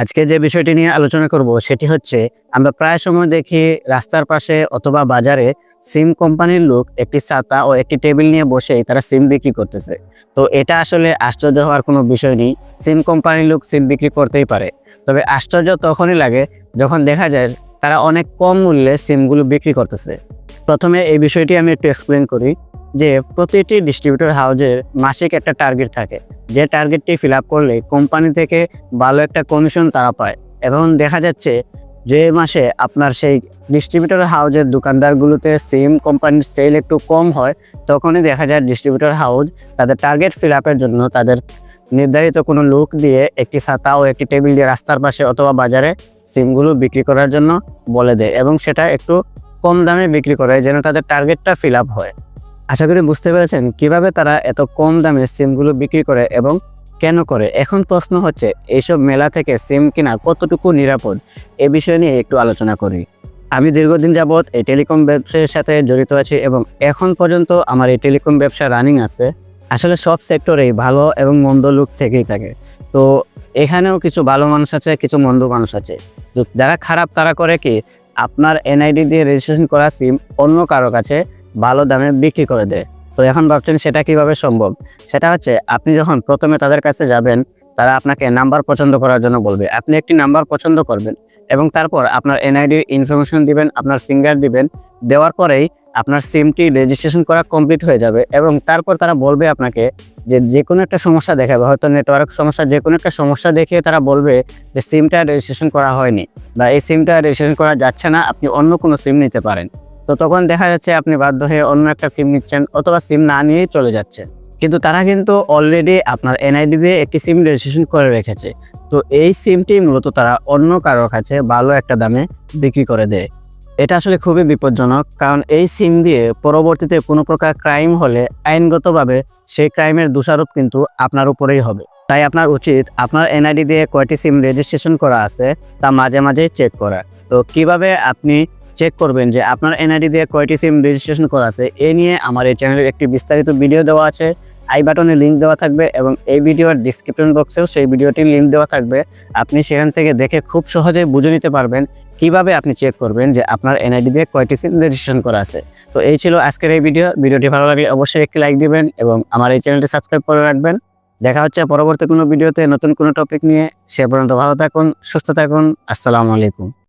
আজকে যে বিষয়টি নিয়ে আলোচনা করব সেটি হচ্ছে, আমরা প্রায় সময় দেখি রাস্তার পাশে অথবা বাজারে সিম কোম্পানির লোক একটি ছাতা ও একটি টেবিল নিয়ে বসেই তারা সিম বিক্রি করতেছে। তো এটা আসলে আশ্চর্য হওয়ার কোনো বিষয় নেই, সিম কোম্পানির লোক সিম বিক্রি করতেই পারে। তবে আশ্চর্য তখনই লাগে যখন দেখা যায় তারা অনেক কম মূল্যে সিমগুলো বিক্রি করতেছে। প্রথমে এই বিষয়টি আমি একটু এক্সপ্লেন করি। যে প্রতিটি ডিস্ট্রিবিউটর হাউজের মাসিক একটা টার্গেট থাকে। যে টার্গেটটি ফিল আপ করলে কোম্পানি থেকে ভালো একটা কমিশন তারা পায়। এবং দেখা যাচ্ছে যে মাসে আপনার সেই ডিস্ট্রিবিউটর হাউজের দোকানদারগুলোতে সিম কোম্পানির সেল একটু কম হয়, তখনই দেখা যায় ডিস্ট্রিবিউটর হাউজ তাদের টার্গেট ফিল আপের জন্য তাদের নির্ধারিত কোনো লোক দিয়ে একটি ছাতা ও একটি টেবিল দিয়ে রাস্তার পাশে অথবা বাজারে সিমগুলো বিক্রি করার জন্য বলে দেয় এবং সেটা একটু কম দামে বিক্রি করে যেন তাদের টার্গেটটা ফিল আপ হয়। আশা করি বুঝতে পেরেছেন কীভাবে তারা এত কম দামে সিমগুলো বিক্রি করে এবং কেন করে। এখন প্রশ্ন হচ্ছে, এইসব মেলা থেকে সিম কিনা কতটুকু নিরাপদ? এ বিষয় নিয়ে একটু আলোচনা করি। আমি দীর্ঘদিন যাবৎ এই টেলিকম ব্যবসার সাথে জড়িত আছি এবং এখন পর্যন্ত আমার এই টেলিকম ব্যবসা রানিং আছে। আসলে সব সেক্টরেই ভালো এবং মন্দ লোক থেকেই থাকে। তো এখানেও কিছু ভালো মানুষ আছে, কিছু মন্দ মানুষ আছে। যারা খারাপ তারা করে কি? আপনার এনআইডি দিয়ে রেজিস্ট্রেশন করা সিম অন্য কারও কাছে ভালো দামে বিক্রি করে দেয়। তো এখন ভাবছেন সেটা কীভাবে সম্ভব? সেটা হচ্ছে আপনি যখন প্রথমে তাদের কাছে যাবেন, তারা আপনাকে নাম্বার পছন্দ করার জন্য বলবে। আপনি একটি নাম্বার পছন্দ করবেন এবং তারপর আপনার এনআইডির ইনফরমেশন দিবেন, আপনার ফিঙ্গার দিবেন। দেওয়ার পরেই আপনার সিমটি রেজিস্ট্রেশন করা কমপ্লিট হয়ে যাবে এবং তারপর তারা বলবে আপনাকে যে যে কোনো একটা সমস্যা দেখাবে, হয়তো নেটওয়ার্ক সমস্যা যে কোনো একটা সমস্যা দেখিয়ে তারা বলবে যে সিমটা রেজিস্ট্রেশন করা হয়নি বা এই সিমটা রেজিস্ট্রেশন করা যাচ্ছে না, আপনি অন্য কোনো সিম নিতে পারেন। তো তখন দেখা যাচ্ছে আপনি বাধ্য হয়ে অন্য একটা সিম নিচ্ছেন অথবা সিম না নিয়েই চলে যাচ্ছেন কিন্তু তারা কিন্তু অলরেডি আপনার এনআইডি দিয়ে একটি সিম রেজিস্ট্রেশন করে রেখেছে। তো এই সিমটি মূলত তারা অন্য কারোর কাছে ভালো একটা দামে বিক্রি করে দেয়। এটা আসলে খুবই বিপজ্জনক, কারণ এই সিম দিয়ে পরবর্তীতে কোনো প্রকার ক্রাইম হলে আইনগতভাবে সেই ক্রাইমের দোষারোপ কিন্তু আপনার উপরেই হবে। তাই আপনার উচিত আপনার এনআইডি দিয়ে কয়টি সিম রেজিস্ট্রেশন করা আছে তা মাঝে মাঝে চেক করা। তো কীভাবে আপনি চেক করবেন যে আপনার এনআইডি দিয়ে কয়টি সিম রেজিস্ট্রেশন করা আছে। এ নিয়ে আমার এই চ্যানেলের একটি বিস্তারিত ভিডিও দেওয়া আছে। আই বাটনে লিঙ্ক দেওয়া থাকবে এবং এই ভিডিওর ডিসক্রিপশন বক্সেও সেই ভিডিওটির লিঙ্ক দেওয়া থাকবে। আপনি সেখান থেকে দেখে খুব সহজেই বুঝে নিতে পারবেন কীভাবে আপনি চেক করবেন যে আপনার এনআইডি দিয়ে কয়টি সিম রেজিস্ট্রেশন করা আছে। তো এই ছিল আজকের এই ভিডিও ভিডিওটি ভালো লাগলে অবশ্যই একটি লাইক দিবেন এবং আমার এই চ্যানেলটি সাবস্ক্রাইব করে রাখবেন। দেখা হচ্ছে পরবর্তী কোনো ভিডিওতে নতুন কোনো টপিক নিয়ে। সে পর্যন্ত ভালো থাকুন, সুস্থ থাকুন। আসসালামু আলাইকুম।